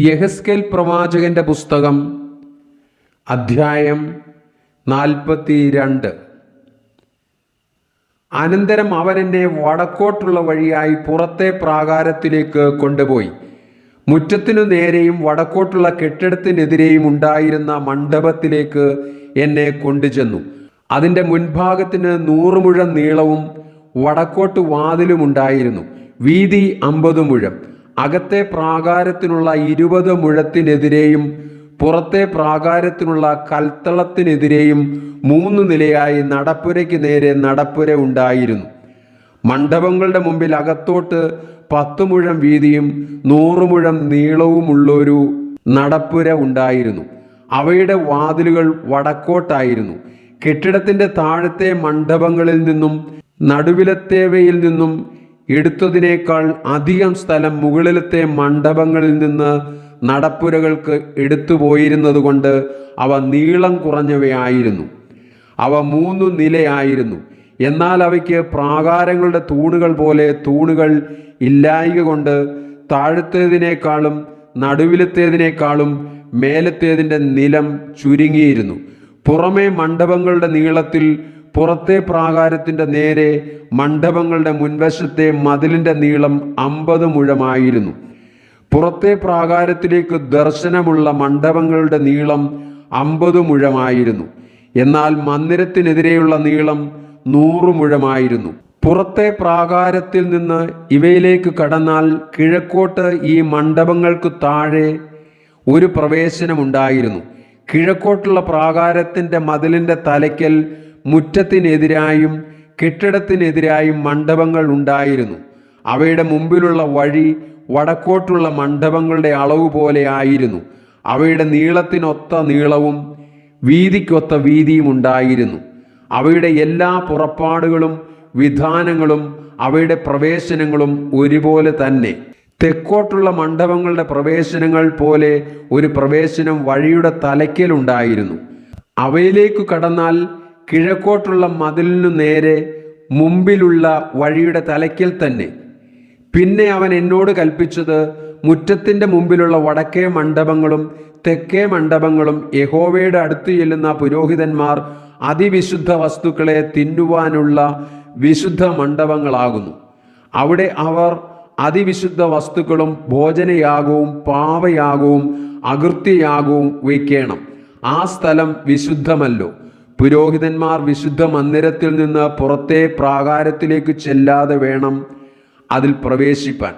യഹസ്കേൽ പ്രവാചകന്റെ പുസ്തകം അധ്യായം നാൽപ്പത്തി രണ്ട് അനന്തരം അവൻ എന്നെ വടക്കോട്ടുള്ള വഴിയായി പുറത്തെ പ്രാകാരത്തിലേക്ക് കൊണ്ടുപോയി. മുറ്റത്തിനു നേരെയും വടക്കോട്ടുള്ള കെട്ടിടത്തിനെതിരെയും ഉണ്ടായിരുന്ന മണ്ഡപത്തിലേക്ക് എന്നെ കൊണ്ടുചെന്നു. അതിന്റെ മുൻഭാഗത്തിന് നൂറ് മുഴം നീളവും വടക്കോട്ട് വാതിലും ഉണ്ടായിരുന്നു. വീതി അമ്പത് മുഴം. അകത്തെ പ്രാകാരത്തിനുള്ള ഇരുപത് മുഴത്തിനെതിരെയും പുറത്തെ പ്രാകാരത്തിനുള്ള കൽത്തളത്തിനെതിരെയും മൂന്ന് നിലയായി നടപ്പുരയ്ക്ക് നേരെ നടപ്പുര ഉണ്ടായിരുന്നു. മണ്ഡപങ്ങളുടെ മുമ്പിൽ അകത്തോട്ട് പത്ത് മുഴം വീതിയും നൂറ് മുഴം നീളവുമുള്ളൊരു നടപ്പുര ഉണ്ടായിരുന്നു. അവയുടെ വാതിലുകൾ വടക്കോട്ടായിരുന്നു. കെട്ടിടത്തിന്റെ താഴത്തെ മണ്ഡപങ്ങളിൽ നിന്നും നടുവിലത്തേവയിൽ നിന്നും എടുത്തതിനേക്കാൾ അധികം സ്ഥലം മുകളിലത്തെ മണ്ഡപങ്ങളിൽ നിന്ന് നടപ്പുരകൾക്ക് എടുത്തു പോയിരുന്നതുകൊണ്ട് അവ നീളം കുറഞ്ഞവയായിരുന്നു. അവ മൂന്നു നിലയായിരുന്നു. എന്നാൽ അവയ്ക്ക് പ്രാകാരങ്ങളുടെ തൂണുകൾ പോലെ തൂണുകൾ ഇല്ലായിക കൊണ്ട് താഴത്തേതിനേക്കാളും നടുവിലത്തേതിനേക്കാളും മേലത്തേതിന്റെ നിലം ചുരുങ്ങിയിരുന്നു. പുറമേ മണ്ഡപങ്ങളുടെ നീളത്തിൽ പുറത്തെ പ്രാകാരത്തിന്റെ നേരെ മണ്ഡപങ്ങളുടെ മുൻവശത്തെ മതിലിന്റെ നീളം അമ്പത് മുഴമായിരുന്നു. പുറത്തെ പ്രാകാരത്തിലേക്ക് ദർശനമുള്ള മണ്ഡപങ്ങളുടെ നീളം അമ്പത് മുഴമായിരുന്നു. എന്നാൽ മന്ദിരത്തിനെതിരെയുള്ള നീളം നൂറ് മുഴമായിരുന്നു. പുറത്തെ പ്രാകാരത്തിൽ നിന്ന് ഇവയിലേക്ക് കടന്നാൽ കിഴക്കോട്ട് ഈ മണ്ഡപങ്ങൾക്ക് താഴെ ഒരു പ്രവേശനമുണ്ടായിരുന്നു. കിഴക്കോട്ടുള്ള പ്രാകാരത്തിന്റെ മതിലിന്റെ തലയ്ക്കൽ മുറ്റത്തിനെതിരായും കെട്ടിടത്തിനെതിരായും മണ്ഡപങ്ങൾ ഉണ്ടായിരുന്നു. അവയുടെ മുമ്പിലുള്ള വഴി വടക്കോട്ടുള്ള മണ്ഡപങ്ങളുടെ അളവ് പോലെ ആയിരുന്നു. അവയുടെ നീളത്തിനൊത്ത നീളവും വീതിക്കൊത്ത വീതിയും ഉണ്ടായിരുന്നു. അവയുടെ എല്ലാ പുറപ്പാടുകളും വിധാനങ്ങളും അവയുടെ പ്രവേശനങ്ങളും ഒരുപോലെ തന്നെ. തെക്കോട്ടുള്ള മണ്ഡപങ്ങളുടെ പ്രവേശനങ്ങൾ പോലെ ഒരു പ്രവേശനം വഴിയുടെ തലയ്ക്കലുണ്ടായിരുന്നു അവയിലേക്ക് കടന്നാൽ കിഴക്കോട്ടുള്ള മതിലിനു നേരെ മുമ്പിലുള്ള വഴിയുടെ തലയ്ക്കൽ തന്നെ. പിന്നെ അവൻ എന്നോട് കൽപ്പിച്ചത് മുറ്റത്തിന്റെ മുമ്പിലുള്ള വടക്കേ മണ്ഡപങ്ങളും തെക്കേ മണ്ഡപങ്ങളും യഹോവയുടെ അടുത്ത് ചെല്ലുന്ന പുരോഹിതന്മാർ അതിവിശുദ്ധ വസ്തുക്കളെ തിന്നുവാനുള്ള വിശുദ്ധ മണ്ഡപങ്ങളാകുന്നു. അവിടെ അവർ അതിവിശുദ്ധ വസ്തുക്കളും ഭോജനയാകവും പാവയാകവും അകൃത്യയാകവും വയ്ക്കണം. ആ സ്ഥലം വിശുദ്ധമല്ലോ. പുരോഹിതന്മാർ വിശുദ്ധ മന്ദിരത്തിൽ നിന്ന് പുറത്തെ പ്രാകാരത്തിലേക്ക് ചെല്ലാതെ വേണം അതിൽ പ്രവേശിപ്പാൻ.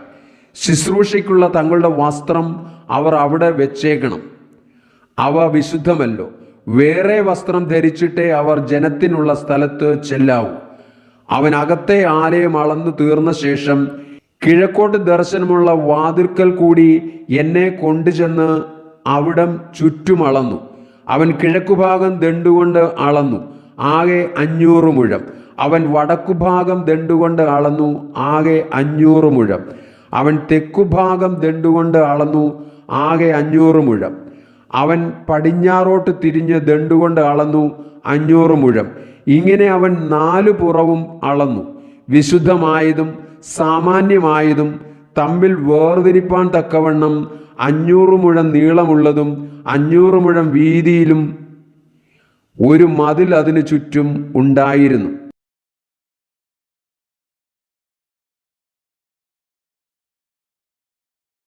ശുശ്രൂഷയ്ക്കുള്ള തങ്ങളുടെ വസ്ത്രം അവർ അവിടെ വെച്ചേക്കണം. അവ വിശുദ്ധമല്ലോ. വേറെ വസ്ത്രം ധരിച്ചിട്ടേ അവർ ജനത്തിനുള്ള സ്ഥലത്ത് ചെല്ലാവൂ. അവൻ അകത്തെ ആലയം അളന്നു തീർന്ന ശേഷം കിഴക്കോട്ട് ദർശനമുള്ള വാതിൽക്കൽ കൂടി എന്നെ കൊണ്ടുചെന്ന് അവിടം ചുറ്റും അളന്നു അവൻ കിഴക്കുഭാഗം ദണ്ടുകൊണ്ട് അളന്നു ആകെ അഞ്ഞൂറ് മുഴം. അവൻ വടക്കുഭാഗം ദണ്ടുകൊണ്ട് അളന്നു ആകെ അഞ്ഞൂറ് മുഴം. അവൻ തെക്കുഭാഗം ദണ്ടുകൊണ്ട് അളന്നു ആകെ അഞ്ഞൂറ് മുഴം. അവൻ പടിഞ്ഞാറോട്ട് തിരിഞ്ഞ് ദണ്ടുകൊണ്ട് അളന്നു അഞ്ഞൂറ് മുഴം. ഇങ്ങനെ അവൻ നാലു പുറവും അളന്നു. വിശുദ്ധമായതും സാമാന്യമായതും തമ്മിൽ വേർതിരിപ്പാൻ തക്കവണ്ണം അഞ്ഞൂറ് മുഴം നീളമുള്ളതും അഞ്ഞൂറ് മുഴം വീതിയിലും ഒരു മതിൽ അതിനു ചുറ്റും ഉണ്ടായിരുന്നു.